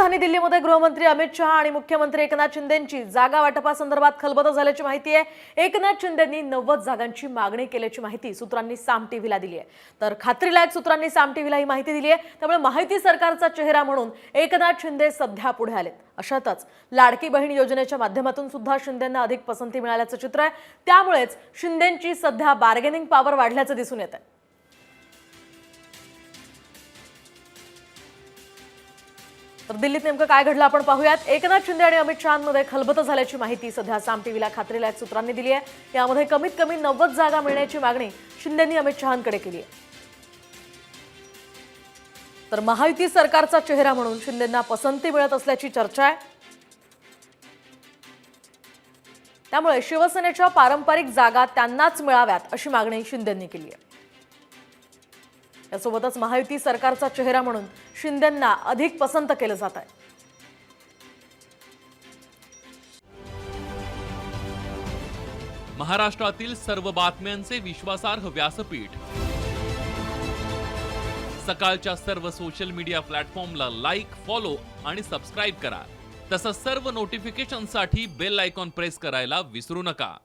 राजधानी दिल्लीमध्ये गृहमंत्री अमित शहा आणि मुख्यमंत्री एकनाथ शिंदेची जागा वाटपासंदर्भात खलबत झाल्याची माहिती आहे. एकनाथ शिंदेंनी नव्वद जागांची मागणी केल्याची माहिती सूत्रांनी साम टीव्हीला दिली आहे. तर खात्रीलायक सूत्रांनी साम टीव्हीला ही माहिती दिली आहे. त्यामुळे माहिती सरकारचा चेहरा म्हणून एकनाथ शिंदे सध्या पुढे आलेत. अशातच लाडकी बहीण योजनेच्या माध्यमातून सुद्धा शिंदेंना अधिक पसंती मिळाल्याचं चित्र आहे. त्यामुळेच शिंदेंची सध्या बार्गेनिंग पॉवर वाढल्याचं दिसून येत आहे तर दिल्लीत नेमकं काय घडलं आपण पाहूयात. एकनाथ शिंदे आणि अमित शहामध्ये खलबत झाल्याची माहिती सध्या साम टीव्हीला खात्रीलायक सूत्रांनी दिली आहे. यामध्ये कमीत कमी नव्वद जागा मिळण्याची मागणी शिंदेंनी अमित शहांकडे केली आहे. तर महायुती सरकारचा चेहरा म्हणून शिंदेंना पसंती मिळत असल्याची चर्चा आहे. त्यामुळे शिवसेनेच्या पारंपरिक जागा त्यांनाच मिळाव्यात अशी मागणी शिंदेंनी केली आहे. यासोबतच महायुती सरकारचा चेहरा म्हणून शिंदेंना अधिक पसंत केलं जात आहे. महाराष्ट्रातील सर्व बातम्यांचे विश्वासार्ह व्यासपीठ. सकाळच्या सर्व सोशल मीडिया प्लॅटफॉर्मला लाईक फॉलो आणि सबस्क्राईब करा. तसंच सर्व नोटिफिकेशनसाठी बेल आयकॉन प्रेस करायला विसरू नका.